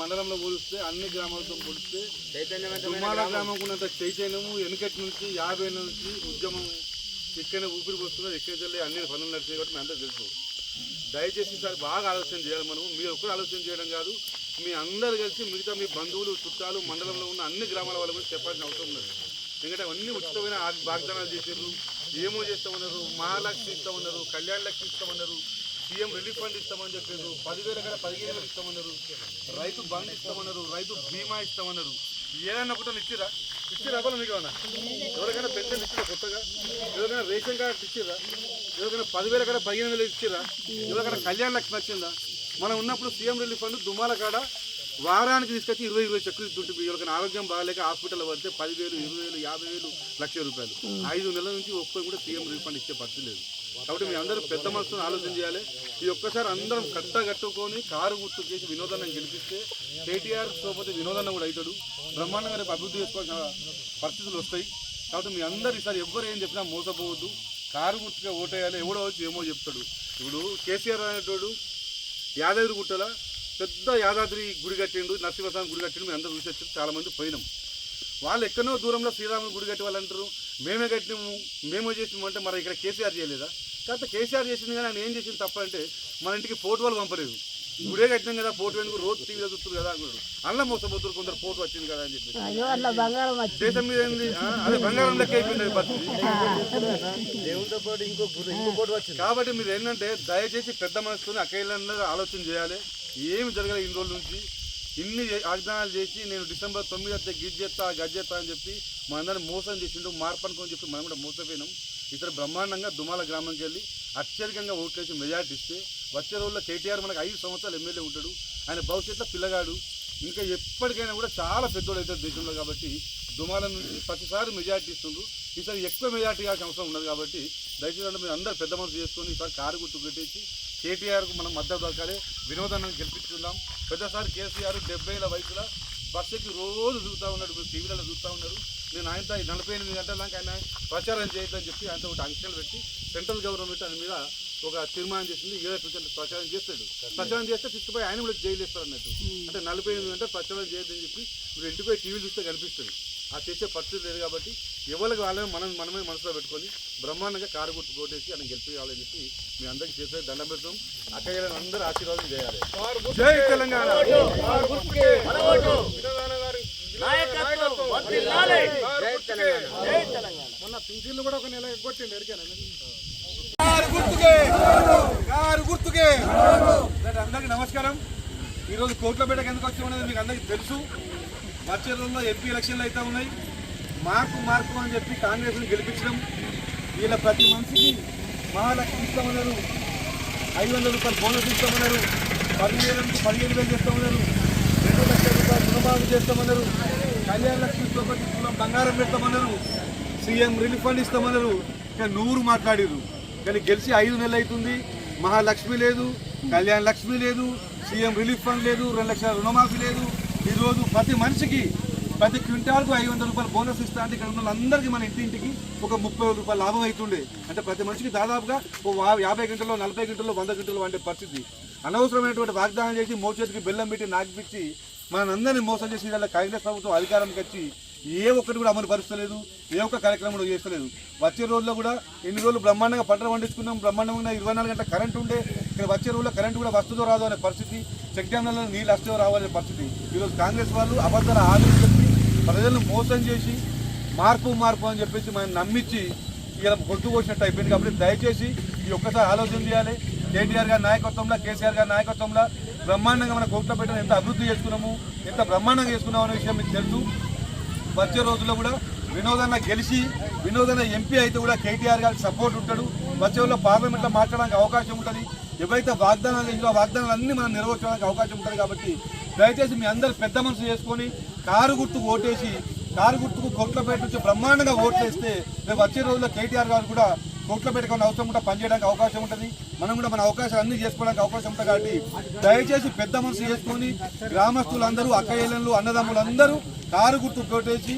మండలంలో పోలిస్తే అన్ని గ్రామాలతో పోలిస్తే దుమ్మాల గ్రామం. ఉన్నంత చైతన్యము వెనుకటి నుంచి యాభై నుంచి ఉద్యమం ఇక్కడనే ఊపిరి పోస్తున్నారు ఇక్కడ వెళ్ళి అన్ని పనులు నడిచినాయి కాబట్టి మీ అందరూ తెలుసు. దయచేసి ఈసారి బాగా ఆలోచన చేయాలి మనం. మీరు ఒక్కరు ఆలోచన చేయడం కాదు మీ అందరు కలిసి మిగతా మీ బంధువులు చుట్టాలు మండలంలో ఉన్న అన్ని గ్రామాల వాళ్ళ గురించి చెప్పాల్సిన అవసరం ఉన్నది. ఎందుకంటే అవన్నీ ఉచితమైన వాగ్దానాలు చేసారు ఏమో చేస్తామన్నారు మహాలక్ష్మి ఇస్తామన్నారు కళ్యాణ లక్ష్మి ఇస్తామన్నారు సీఎం రిలీఫ్ ఫండ్ ఇస్తామని చెప్పారు. పదివేల కదా పదిహేను వేలు ఇస్తామన్నారు. రైతు బంద్ ఇస్తామన్నారు. రైతు బీమా ఇస్తామన్నారు. ఏదైనా ఒకటి ఇచ్చిరా? ఇచ్చిరా అవ్వాలి మీకు ఏమన్నా ఎవరికైనా పెన్షన్ ఇచ్చిరా కొత్తగా? ఎవరికైనా రేషన్ కార్డు ఇచ్చిరా? ఎవరికైనా పదివేల కదా పదిహేను వేలు ఇచ్చిరా? ఎవరికైనా కళ్యాణ లక్ష్మి వచ్చిందా మనం ఉన్నప్పుడు సీఎం రిలీఫ్ ఫండ్ దుమ్మాల కాడ వారానికి తీసుకొచ్చి ఇరవై ఇరవై చెక్కులు ఇస్తుంటుంది ఎవరికైనా ఆరోగ్యం బాగాలేక హాస్పిటల్ పడితే పదివేలు ఇరవై వేలు యాభై వేలు లక్ష రూపాయలు. ఐదు నెలల నుంచి ఒక్కరు కూడా సీఎం రిఫండ్ ఇచ్చే పరిస్థితి లేదు. కాబట్టి మీ అందరూ పెద్ద మనసును ఆలోచన చేయాలి. ఈ ఒక్కసారి అందరం కట్ట కట్టుకొని కారు గుర్తు చేసి వినోదాన్ని గెలిపిస్తే కేటీఆర్ సోపతి వినోదాన్ని కూడా అవుతాడు బ్రహ్మాండంగా రేపు అభివృద్ధి చేసుకోవాల్సిన పరిస్థితులు వస్తాయి. కాబట్టి మీ అందరు ఈసారి ఎవ్వరు ఏం చెప్పినా మోసపోవద్దు. కారు గుర్తుగా ఓటేయాలి ఎవడో వచ్చి ఏమో చెప్తాడు. ఇప్పుడు కేసీఆర్ అనేటోడు యాదగిరి గుట్టల పెద్ద యాదాద్రి గుడి కట్టిండు నరసింహస్వామి గుడి కట్టిండు మేము అందరూ చూసి వచ్చి చాలామంది పోయినాం. వాళ్ళు ఎక్కడో దూరంలో శ్రీరాముని గుడి కట్టి వాళ్ళు అంటారు. మేమే కట్టినాము మేమే చేసినాము అంటే మరి ఇక్కడ కేసీఆర్ చేయలేదా? కాకపోతే కేసీఆర్ చేసింది కానీ ఆయన ఏం చేసింది తప్ప అంటే మన ఇంటికి పోటు వాళ్ళు పంపలేదు. గుడే కట్టినాం కదా పోటు ఎందుకు? రోజు టీవీలో చూస్తారు కదా అనుకోడు అల్ల మోసపోతున్నారు కొందరు పోటు వచ్చింది కదా అని చెప్పి దేశం మీద ఏంది? అదే బంగారం లెక్క అయిపోయింది దేవునితో పాటు ఇంకో ఇంకో వచ్చింది. కాబట్టి మీరు ఏంటంటే దయచేసి పెద్ద మనసుకొని అక్కలందరూ ఆలోచన చేయాలి. ఏమి జరగలేదు ఇన్ని రోజుల నుంచి. ఇన్ని చే- చేసి నేను డిసెంబర్ తొమ్మిది వస్తే గిజ్ చేస్తా చేస్తా అని చెప్పి మనందరం మోసం చేసిండు మార్పనుకోని చెప్పి మనం కూడా మోసపోయినాం. ఇతర బ్రహ్మాండంగా దుమాల గ్రామంకి వెళ్ళి అత్యధికంగా ఓట్లేసి మెజార్టీ ఇస్తే వచ్చే రోజుల్లో కేటీఆర్ మనకు ఐదు సంవత్సరాలు ఎమ్మెల్యే ఉంటాడు. ఆయన భవిష్యత్తులో పిల్లగాడు. ఇంకా ఎప్పటికైనా కూడా చాలా పెద్దోడు అవుతారు దేశంలో కాబట్టి దుమాల నుంచి ప్రతిసారి మెజార్టీ ఇస్తుండ్రు. ఈసారి ఎక్కువ మెజార్టీ కావాల్సిన అవసరం ఉన్నది కాబట్టి దయచేసి మీరు అందరు పెద్ద మనసు చేసుకొని ఈసారి కారు గుర్తు పెట్టేసి కేటీఆర్కు మనం మద్దతు దొరకాలి వినోదాన్ని గెలిపించుకుందాం. పెద్దసారి కేసీఆర్ డెబ్బైల వయసులో బస్సుకి రోజు చూస్తూ ఉన్నాడు మీరు టీవీలలో చూస్తూ ఉన్నారు నేను ఆయనతో నలభై ఎనిమిది గంటల దాకా ఆయన ప్రచారం చేయొద్దని చెప్పి ఆయనతో ఒకటి అంకెలు పెట్టి సెంట్రల్ గవర్నమెంట్ దాని మీద ఒక తీర్మానం చేసింది. ఏదో పర్సెంట్ ప్రచారం చేస్తాడు. ప్రచారం చేస్తే తీసుకుపోయి ఆయన కూడా జైలు వేస్తారు అన్నట్టు. అంటే నలభై ఎనిమిది గంటలు ప్రచారం చేయొద్దని చెప్పి మీరు ఇంటికి పోయి టీవీలు చూస్తే కనిపిస్తుంది ఆ చేసే పరిస్థితి లేదు కాబట్టి ఎవరికి వాళ్ళని మనం మనమే మనసులో పెట్టుకొని బ్రహ్మాండంగా కారు గుర్తు కోటేసి ఆయన గెలిపించాలని చెప్పి మీ అందరికి చేసే దండం పెడతాం అక్కయ్య అందరూ ఆశీర్వాదం చేయాలి. జై తెలంగాణ. మొన్న పింఛన్లు కూడా ఒక నెల ఎగ్గొట్టిండు ఎరికాను? కారు గుర్తుకే. కారు గుర్తుకే. రైట్, అందరికీ నమస్కారం. ఈరోజు కోట్లపేటకి ఎందుకు వచ్చి ఉన్నది మీకు అందరికీ తెలుసు. వచ్చే రోజుల్లో ఎంపీ ఎలక్షన్లు అయితే ఉన్నాయి. మార్పు మార్పు అని చెప్పి కాంగ్రెస్ని గెలిపించడం. వీళ్ళ ప్రతి మనిషికి మహాలక్ష్మి ఇస్తామన్నారు ఐదు వందల రూపాయలు బోనస్ ఇస్తామన్నారు. పదివేల నుంచి పదిహేను వేలు చేస్తామన్నారు. రెండు లక్షల రూపాయలు రుణమాఫీ చేస్తామన్నారు. కళ్యాణ లక్ష్మి పాటు తులం బంగారం పెడతామన్నారు. సీఎం రిలీఫ్ ఫండ్ ఇస్తామన్నారు. కానీ నూరు మాట్లాడిరు కానీ గెలిచి ఐదు నెలలు అవుతుంది. మహాలక్ష్మి లేదు కళ్యాణ లక్ష్మి లేదు సీఎం రిలీఫ్ ఫండ్ లేదు రెండు లక్షల రుణమాఫీ లేదు. ఈరోజు ప్రతి మనిషికి ప్రతి క్వింటాల్కు ఐదు వందల రూపాయలు బోనస్ ఇస్తా అంటే ఇక్కడ ఉన్న వాళ్ళందరికీ మన ఇంటింటికి ఒక ముప్పై రూపాయలు లాభం అవుతుండే. అంటే ప్రతి మనిషికి దాదాపుగా ఓ యాభై గంటల్లో నలభై గంటల్లో వంద గంటల్లో వండే పరిస్థితి. అనవసరమైనటువంటి వాగ్దానం చేసి మోచేతికి బెల్లం పెట్టి నాకిపించి మనందరినీ మోసం చేసి ఇలా కాంగ్రెస్ ప్రభుత్వం అధికారంకి వచ్చి ఏ ఒక్కటి కూడా అమలు పరుస్తలేదు ఏ ఒక్క కార్యక్రమం కూడా చేస్తలేదు. వచ్చే రోజుల్లో కూడా ఎన్ని రోజులు బ్రహ్మాండంగా పంటలు పండించుకున్నాం బ్రహ్మాండంగా ఇరవై నాలుగు గంటల కరెంట్ ఉండే ఇక్కడ వచ్చే రోజుల్లో కరెంటు కూడా వస్తుందో రాదో అనే పరిస్థితి చెక్ డ్యామ్లలో నీళ్ళు వస్తుందో రావాలనే పరిస్థితి. ఈరోజు కాంగ్రెస్ వాళ్ళు అబద్ధాల హామీలు చెప్పి ప్రజలను మోసం చేసి మార్పు మార్పు అని చెప్పేసి మనం నమ్మించి ఇలా గొడ్డు పోసినట్టు అయిపోయింది కాబట్టి దయచేసి ఈ ఒక్కసారి ఆలోచన చేయాలి. కేటీఆర్ గారి నాయకత్వంలో కేసీఆర్ గారి నాయకత్వంలో బ్రహ్మాండంగా మన కోట్లపేటను ఎంత అభివృద్ధి చేసుకున్నాము ఎంత బ్రహ్మాండంగా చేసుకున్నాము అనే విషయం మీకు తెలుసు. వచ్చే రోజుల్లో కూడా వినోదన్న గెలిచి వినోదన్న ఎంపీ అయితే కూడా కేటీఆర్ గారికి సపోర్ట్ ఉంటాడు. వచ్చేవాళ్ళు పార్లమెంట్లో మాట్లాడడానికి అవకాశం ఉంటుంది. ఎవరైతే వాగ్దానాలు చేసినా వాగ్దానాలు అన్నీ మనం నెరవేర్చడానికి అవకాశం ఉంటుంది కాబట్టి దయచేసి మీ అందరు పెద్ద మనసు చేసుకొని కారు గుర్తుకు ఓటేసి కారు గుర్తుకు కోట్లపేట నుంచి బ్రహ్మాండంగా ఓట్లేస్తే రేపు వచ్చే రోజుల్లో కేటీఆర్ గారు కూడా కోట్లపేట కొన్ని అవసరం కూడా పనిచేయడానికి అవకాశం ఉంటుంది. మనం కూడా మన అవకాశాలు అన్ని చేసుకోవడానికి అవకాశం ఉంటుంది కాబట్టి దయచేసి పెద్ద మనసు చేసుకొని గ్రామస్తులందరూ అక్కయ్యలు అన్నదమ్ములందరూ కారు గుర్తు కోటేసి